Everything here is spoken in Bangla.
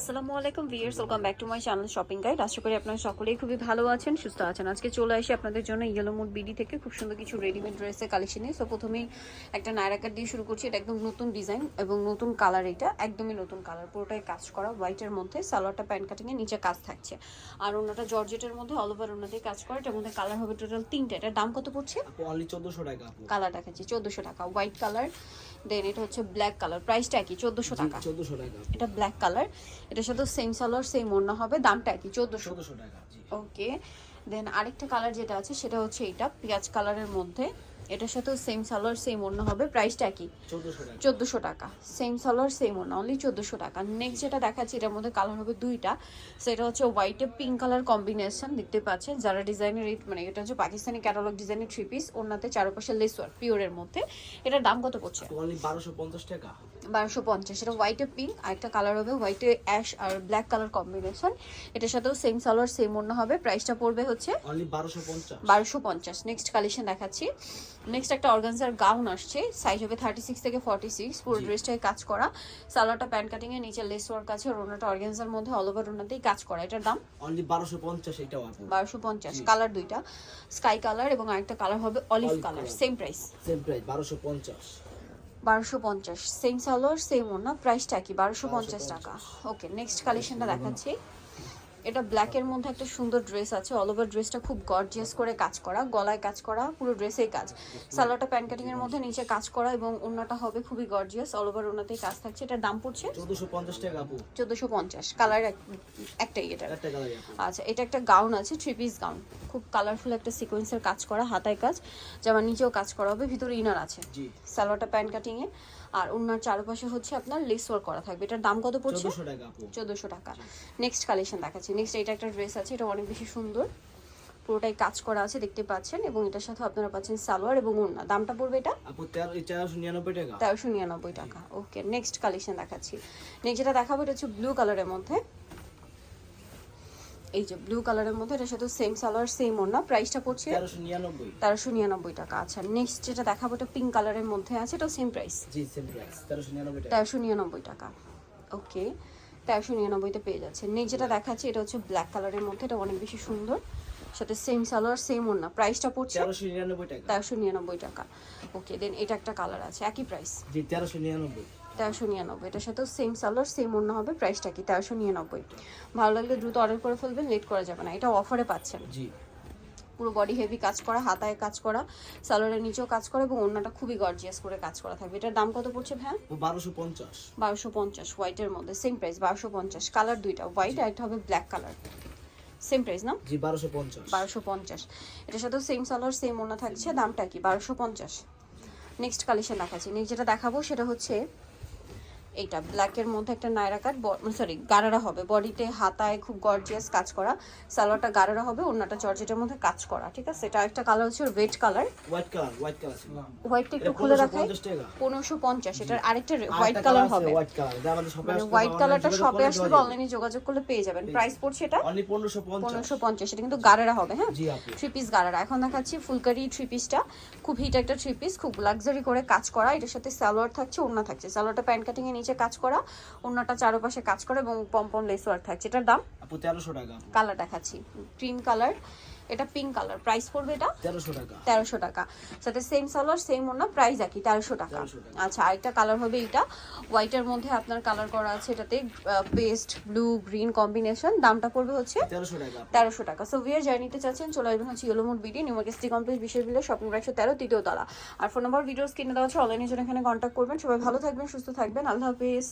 আসসালামু আলাইকুম viewers welcome back to my channel shopping guide আশা করি আপনারা সকলেই খুবই ভালো আছেন সুস্থ আছেন। আজকে চলে আসি আপনাদের জন্য ইয়েলো মুড বিডি থেকে। খুব সুন্দর কিছু রেডিমেড ড্রেসের কালেকশন নিয়ে। সো প্রথমেই একটা নায়রা কাট দিয়ে শুরু করছি। এটা একদম নতুন ডিজাইন এবং নতুন কালার এটা। একদমই নতুন কালার পুরোটাই কাজ করা হোয়াইটের মধ্যে। সালোয়ারটা প্যান্ট কাটিংয়ে নিচে কাজ থাকছে। আর ওনাটা জর্জেটের মধ্যে অল ওভার ওনাতে কাজ করা। এটার মধ্যে কালার হবে টোটাল তিনটা। এটার দাম কত পড়ছে? চোদ্দশো টাকা কালার দেখাচ্ছি চোদ্দোশো টাকা। হোয়াইট কালার দেন এটা হচ্ছে ব্ল্যাক কালার প্রাইসটা কি? চোদ্দোশো টাকা। চোদ্দশো টাকা। এটা ব্ল্যাক কালার এটার সাথে সেম সালোয়ার সেম অন্য হবে। দামটা কি চোদ্দোশো। টাকা জি ওকে দেন আরেকটা কালার যেটা আছে সেটা হচ্ছে এটা পেঁয়াজ কালারের মধ্যে। এটার সাথেও সেম সালোয়ার সেম ওড়না হবে প্রাইসটা কি চোদ্দশো টাকা। সেম সালোয়ার সেম ওড়না অনলি চোদ্দোশো টাকা। নেক্সট যেটা দেখাচ্ছি এটার মধ্যে কালার হবে দুইটা। সেটা হচ্ছে হোয়াইটে পিঙ্ক কালার কম্বিনেশন দেখতে পাচ্ছেন। যারা ডিজাইনের মানে এটা হচ্ছে পাকিস্তানি ক্যাটালগ ডিজাইনের থ্রি পিস ওড়নাতে চারপাশে লেস ওয়ার্ক পিওরের মধ্যে। এটার দাম কত পড়ছে? বারোশো পঞ্চাশ টাকা। বারোশো পঞ্চাশ। এটা হোয়াইটে পিঙ্ক আর একটা কালার হবে হোয়াইটে অ্যাশ আর ব্ল্যাক কালার কম্বিনেশন এটার সাথেও সেম সালোয়ার সেম ওড়না হবে। প্রাইসটা পড়বে হচ্ছে বারোশো পঞ্চাশ। বারোশো পঞ্চাশ। নেক্সট কালেকশন দেখাচ্ছি। নেক্সট একটা অর্গানজার গাউন আসছে সাইজ হবে থার্টি সিক্স থেকে ফর্টি সিক্স পুরো ড্রেসটাই কাজ করা। সালোয়ারটা প্যান্ট কাটিং এর নিচে লেস ওয়ার্ক আছে আর ওনাটা অর্গানজার মধ্যে অল ওভার ওনাতেই কাজ করা। এটার দাম? অনলি বারোশো পঞ্চাশ আপু বারোশো পঞ্চাশ কালার দুইটা। স্কাই কালার এবং আরেকটা কালার হবে olive colour same price same price বারোশো পঞ্চাশ। বারোশো পঞ্চাশ সেম সালোয়ার সেম ওনা প্রাইসটা কি বারোশো পঞ্চাশ টাকা। ওকে নেক্সট কালেকশনটা দেখাচ্ছি। এটা ব্ল্যাকের মধ্যে একটা সুন্দর ড্রেস আছে। অল ওভার ড্রেসটা খুব গর্জিয়াস করে কাজ করা গলায় কাজ করা পুরো ড্রেসেই কাজ। সালোয়ারটা প্যান্ট কাটিং এর মধ্যে নিচে কাজ করা এবং ওনাটা হবে খুবই গর্জিয়াস অল ওভার ওনাতেই কাজ থাকছে। এটার দাম পড়ছে? চোদ্দশো পঞ্চাশ টাকা আপু। চোদ্দোশো পঞ্চাশ। কালার একটাই এটা। একটা কালার আপু। আচ্ছা এটা একটা গাউন আছে থ্রি পিস গাউন খুব কালারফুল একটা সিকোয়েন্সের কাজ করা হাতায় কাজ। জামার নিচেও কাজ করা হবে ভিতরে ইনার আছে। জি। সালোয়ারটা প্যান্ট কাটিং এ। আর ওনার চারপাশে হচ্ছে আপনার লেস ওয়ার্ক করা থাকবে। এটার দাম কত পড়ছে? চোদ্দশো টাকা চোদ্দোশো টাকা। নেক্সট কালেকশন দেখাচ্ছি। নেক্সট এটা একটা ড্রেস আছে এটা অনেক বেশি সুন্দর। পুরোটাই কাজ করা আছে দেখতে পাচ্ছেন। এবং এটার সাথে আপনারা পাচ্ছেন সালোয়ার এবং ওড়না। দামটা পড়বে এটা? তেরোশো নিরানব্বই টাকা। তেরোশো নিরানব্বই টাকা। ওকে নেক্সট কালেকশন দেখাচ্ছি। নেক্সট যেটা দেখাবো এটা হচ্ছে ব্লু কালারের মধ্যে। এই যে ব্লু কালারের মধ্যে এটার সাথে সেম সালোয়ার সেম ওড়না প্রাইসটা পড়ছে তেরোশো নিরানব্বই। টাকা। আচ্ছা নেক্সট যেটা দেখাবো এটা পিঙ্ক কালারের মধ্যে আছে এটাও সেম প্রাইস তেরোশো নিরানব্বই টাকা। ওকে তেরোশো নিরানব্বইতে পেয়ে যাচ্ছে। নেক্সট যেটা দেখাচ্ছে এটা হচ্ছে ব্ল্যাক কালারের মধ্যে এটা অনেক বেশি সুন্দর। সাথে সেম সালোয়ার সেম ওড়না প্রাইসটা পড়ছে তেরোশো নিরানব্বই টাকা। ওকে দেন এটা একটা কালার আছে একই প্রাইস জি তেরোশো নিরানব্বই। তেরোশো নিরানব্বই। এটার সাথেও সেম সালোয়ার সেম অন্য হবে প্রাইসটা কি? তেরোশো নিরানব্বই। ভালো লাগলে দ্রুত অর্ডার করে ফেলবেন লেট করা যাবে না। এটা অফারে পাচ্ছেন। জি। পুরো বডি হেভি কাজ করা হাতায় কাজ করা সালোয়ারের নিচেও কাজ করা এবং অন্যটা খুবই গর্জিয়াস করে কাজ করা থাকবে। এটার দাম কত পড়ছে ভ্যান বারোশো পঞ্চাশ। বারোশো পঞ্চাশ হোয়াইটের মধ্যে। সেম প্রাইস বারোশো পঞ্চাশ। কালার দুইটা হোয়াইট আর একটা হবে ব্ল্যাক কালার সেম প্রাইস না? জি বারোশো পঞ্চাশ। বারোশো পঞ্চাশ। এটার সাথেও সেম সালোয়ার সেম ওনা থাকছে। দামটা কি? বারোশো পঞ্চাশ। নেক্সট কালেকশন দেখাচ্ছি। নেক্সট যেটা দেখাবো সেটা হচ্ছে এইটা ব্ল্যাকের মধ্যে একটা নায়রা কাট সরি গারারা হবে। বডিতে হাতায় খুব গর্জিয়াস কাজ করা। সালোয়ারটা গারারা হবে অন্যটা জর্জেটের মধ্যে কাজ করা ঠিক আছে? এটা একটা কালার হচ্ছে red colour white colour white colour হোয়াইটটা একটু খুলে পনেরোশো পঞ্চাশ এটার আরেকটা হোয়াইট কালার হবে। হোয়াইট কালার যা আমাদের শপে আসলে হোয়াইট কালারটা শপে আসলে অনলাইনে যোগাযোগ করলে পেয়ে যাবেন। প্রাইস পড়ছে এটা অনলি পনেরোশো পঞ্চাশ। পনেরোশো পঞ্চাশ এটা কিন্তু গারেরা হবে হ্যাঁ? Three piece gharara. এখন দেখাচ্ছি ফুলকারি থ্রি পিসটা খুব হিট একটা থ্রি পিস খুব লাক্সারি করে কাজ করা। এটার সাথে সালোয়ার থাকছে ওড়না থাকছে। সালোয়ারটা প্যান্ট কাটিং এর নিচে কাজ করা অন্যটা চারপাশে কাজ করা এবং পম্পম লেস ওয়ার্ক থাকছে। এটার দাম? আপু তেরোশো টাকা। কালার দেখাচ্ছি। Cream colour. এটা পিঙ্ক কালার প্রাইস পড়বে এটা? তেরোশো টাকা। তেরোশো টাকা। সাথে সেম সালোয়ার সেম ওড়না প্রাইস একই তেরোশো টাকা। আচ্ছা আরেকটা কালার হবে এটা হোয়াইটের মধ্যে আপনার কালার করা আছে এটাতে পেস্ট ব্লু গ্রিন কম্বিনেশন দামটা পড়বে হচ্ছে তেরোশো টাকা। সো ভিয়ার জার্নিতে চাচ্ছেন চলে আসবেন হচ্ছে yellow mode BD new market city complex বিশেষ বিলে শপিং একশো তেরো তৃতীয় তলা। আর ফোন নম্বর ভিডিওস কিনে দেওয়া হচ্ছে অনলাইনের জন্য এখানে কন্ট্যাক্ট করবেন। সবাই ভালো থাকবেন সুস্থ থাকবেন। আল্লাহ হাফিজ।